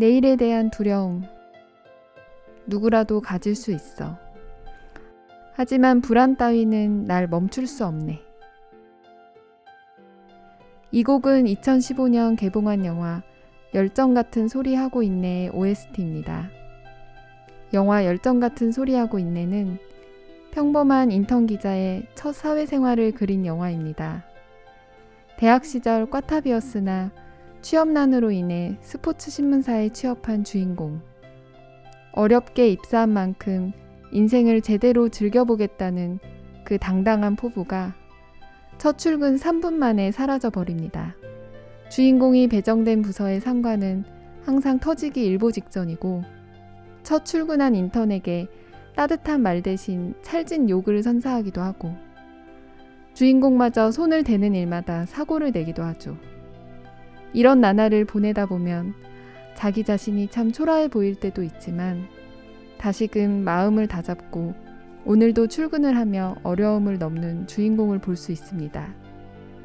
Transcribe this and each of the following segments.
내일에 대한 두려움. 누구라도 가질 수 있어. 하지만 불안 따위는 날 멈출 수 없네. 이 곡은 2015년 개봉한 영화 열정 같은 소리 하고 있네의 OST입니다. 영화 열정 같은 소리 하고 있네는 평범한 인턴 기자의 첫 사회생활을 그린 영화입니다. 대학 시절 꽈탑이었으나 취업난으로 인해 스포츠 신문사에 취업한 주인공. 어렵게 입사한 만큼 인생을 제대로 즐겨보겠다는 그 당당한 포부가 첫 출근 3분 만에 사라져 버립니다. 주인공이 배정된 부서의 상관은 항상 터지기 일보 직전이고 첫 출근한 인턴에게 따뜻한 말 대신 찰진 욕을 선사하기도 하고 주인공마저 손을 대는 일마다 사고를 내기도 하죠. 이런 나날을 보내다 보면 자기 자신이 참 초라해 보일 때도 있지만 다시금 마음을 다잡고 오늘도 출근을 하며 어려움을 넘는 주인공을 볼 수 있습니다.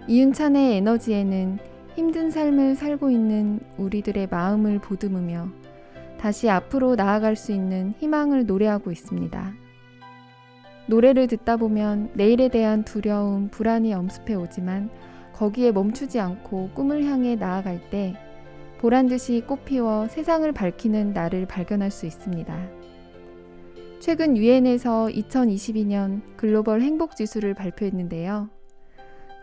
이은찬의 에너지에는 힘든 삶을 살고 있는 우리들의 마음을 보듬으며 다시 앞으로 나아갈 수 있는 희망을 노래하고 있습니다. 노래를 듣다 보면 내일에 대한 두려움, 불안이 엄습해 오지만 거기에 멈추지 않고 꿈을 향해 나아갈 때 보란 듯이 꽃피워 세상을 밝히는 나를 발견할 수 있습니다. 최근 유엔에서 2022년 글로벌 행복 지수를 발표했는데요.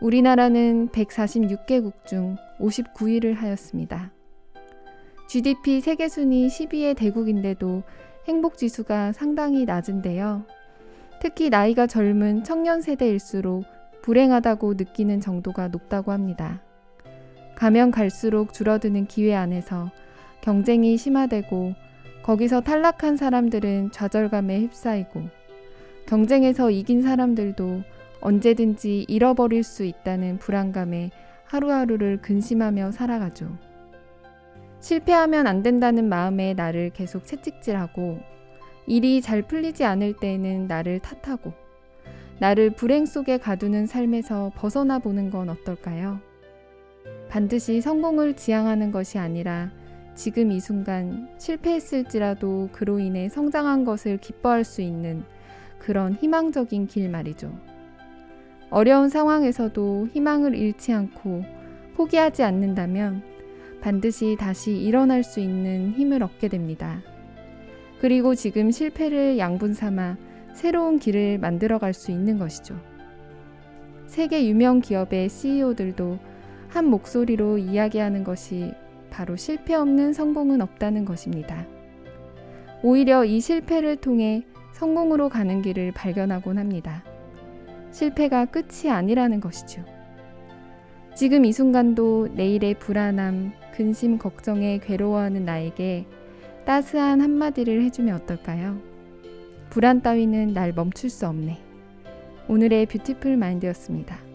우리나라는 146개국 중 59위를 하였습니다. GDP 세계 순위 10위의 대국인데도 행복 지수가 상당히 낮은데요. 특히 나이가 젊은 청년 세대일수록 불행하다고 느끼는 정도가 높다고 합니다. 가면 갈수록 줄어드는 기회 안에서 경쟁이 심화되고 거기서 탈락한 사람들은 좌절감에 휩싸이고 경쟁에서 이긴 사람들도 언제든지 잃어버릴 수 있다는 불안감에 하루하루를 근심하며 살아가죠. 실패하면 안 된다는 마음에 나를 계속 채찍질하고 일이 잘 풀리지 않을 때에는 나를 탓하고 나를 불행 속에 가두는 삶에서 벗어나 보는 건 어떨까요? 반드시 성공을 지향하는 것이 아니라 지금 이 순간 실패했을지라도 그로 인해 성장한 것을 기뻐할 수 있는 그런 희망적인 길 말이죠. 어려운 상황에서도 희망을 잃지 않고 포기하지 않는다면 반드시 다시 일어날 수 있는 힘을 얻게 됩니다. 그리고 지금 실패를 양분 삼아 새로운 길을 만들어 갈 수 있는 것이죠. 세계 유명 기업의 CEO들도 한 목소리로 이야기하는 것이 바로 실패 없는 성공은 없다는 것입니다. 오히려 이 실패를 통해 성공으로 가는 길을 발견하곤 합니다. 실패가 끝이 아니라는 것이죠. 지금 이 순간도 내일의 불안함, 근심, 걱정에 괴로워하는 나에게 따스한 한마디를 해주면 어떨까요? 불안 따위는 날 멈출 수 없네. 오늘의 뷰티풀 마인드였습니다.